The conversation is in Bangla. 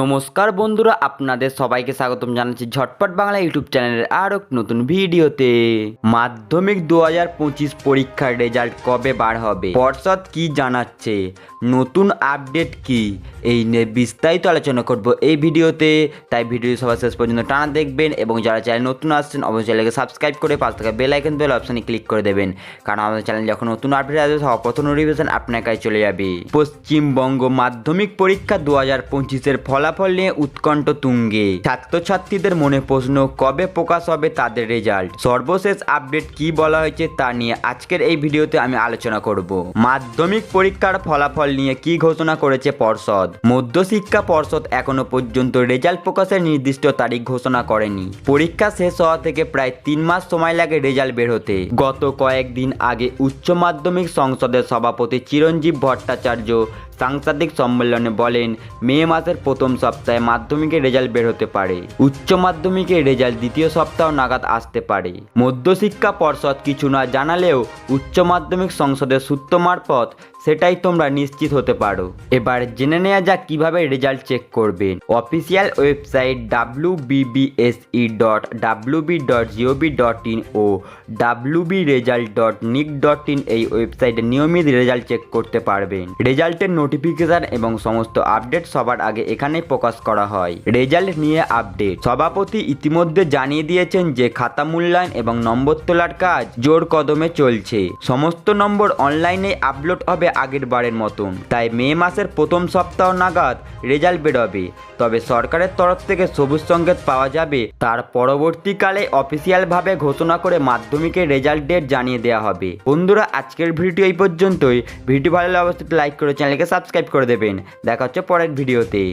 নমস্কার বন্ধুরা, আপনাদের সবাইকে স্বাগতম জানাচ্ছি ঝটপট বাংলা ইউটিউব চ্যানেলের আরও নতুন ভিডিওতে। মাধ্যমিক দু হাজার পঁচিশ পরীক্ষার রেজাল্ট কবে বার হবে? পর্ষদ কি জানাচ্ছে? নতুন আপডেট কি? এই নিয়ে বিস্তারিত আলোচনা করব এই ভিডিওতে। তাই ভিডিও সবার শেষ পর্যন্ত টানা দেখবেন এবং যারা চ্যানেল নতুন আসছেন, অবশ্যই চ্যানেলকে সাবস্ক্রাইব করে পাশ থেকে বেল আইকন বেল অপশানে ক্লিক করে দেবেন। কারণ আমাদের চ্যানেল যখন নতুন আপডেট আসবে সব প্রথম নোটিফিকেশন আপনার কাছে চলে যাবে। পশ্চিমবঙ্গ মাধ্যমিক পরীক্ষা দু হাজার পঁচিশের ফলাফল নিয়ে উৎকণ্ঠ তুঙ্গে। ছাত্রছাত্রীদের মনে প্রশ্ন, কবে প্রকাশ হবে তাদের রেজাল্ট সর্বশেষ আপডেট কি বলা হয়েছে তা নিয়ে আজকের এই ভিডিওতে আমি আলোচনা করব। মাধ্যমিক পরীক্ষার ফলাফল নিয়ে কি ঘোষণা করেছে পর্ষদ? মধ্যশিক্ষা পর্ষদ এখনও পর্যন্ত রেজাল্ট প্রকাশের নির্দিষ্ট তারিখ ঘোষণা করেনি। পরীক্ষা শেষ হওয়া থেকে প্রায় তিন মাস সময় লাগে রেজাল্ট বের হতে। গত কয়েকদিন আগে উচ্চ মাধ্যমিক সংসদের সভাপতি চিরঞ্জীব ভট্টাচার্য সাংস্কৃতিক সম্মেলনে বলেন, মে মাসের প্রথম সপ্তাহে মাধ্যমিকের রেজাল্ট বের হতে পারে। উচ্চ মাধ্যমিকের রেজাল্ট দ্বিতীয় সপ্তাহ নাগাদ আসতে পারে। মধ্যশিক্ষা পর্ষদ কিছু না জানালেও উচ্চ মাধ্যমিক সংসদের সূত্র মারফত সেটাই তোমরা নিশ্চিত হতে পারো। এবার জেনে নেওয়া যাক কীভাবে রেজাল্ট চেক করবেন। Official website W BBSE dot WB dot GOB dot in O WB result dot nic dot in এই ওয়েবসাইটে নিয়মিত রেজাল্ট চেক করতে পারবেন। রেজাল্টের নোটিফিকেশন এবং সমস্ত আপডেট সবার আগে এখানেই প্রকাশ করা হয়। রেজাল্ট নিয়ে আপডেট। সভাপতি ইতিমধ্যে জানিয়ে দিয়েছেন যে, খাতা মূল্যায়ন এবং নম্বর তোলার কাজ জোর কদমে চলছে। সমস্ত নম্বর অনলাইনে আপলোড হবে আগের বারের মতন। তাই মে মাসের প্রথম সপ্তাহ নাগাদ রেজাল্ট বেরোবে। তবে সরকারের তরফ থেকে সবুজ সংকেত পাওয়া যাবে। তার পরবর্তীকালে অফিসিয়ালভাবে ঘোষণা করে মাধ্যমিকের রেজাল্ট ডেট জানিয়ে দেওয়া হবে। বন্ধুরা, আজকের ভিডিও এই পর্যন্তই। ভিডিও ভালো লাগলে অবশ্যই লাইক করে চ্যানেলকে সাবস্ক্রাইব করে দেবেন। দেখা হচ্ছে পরের ভিডিওতে।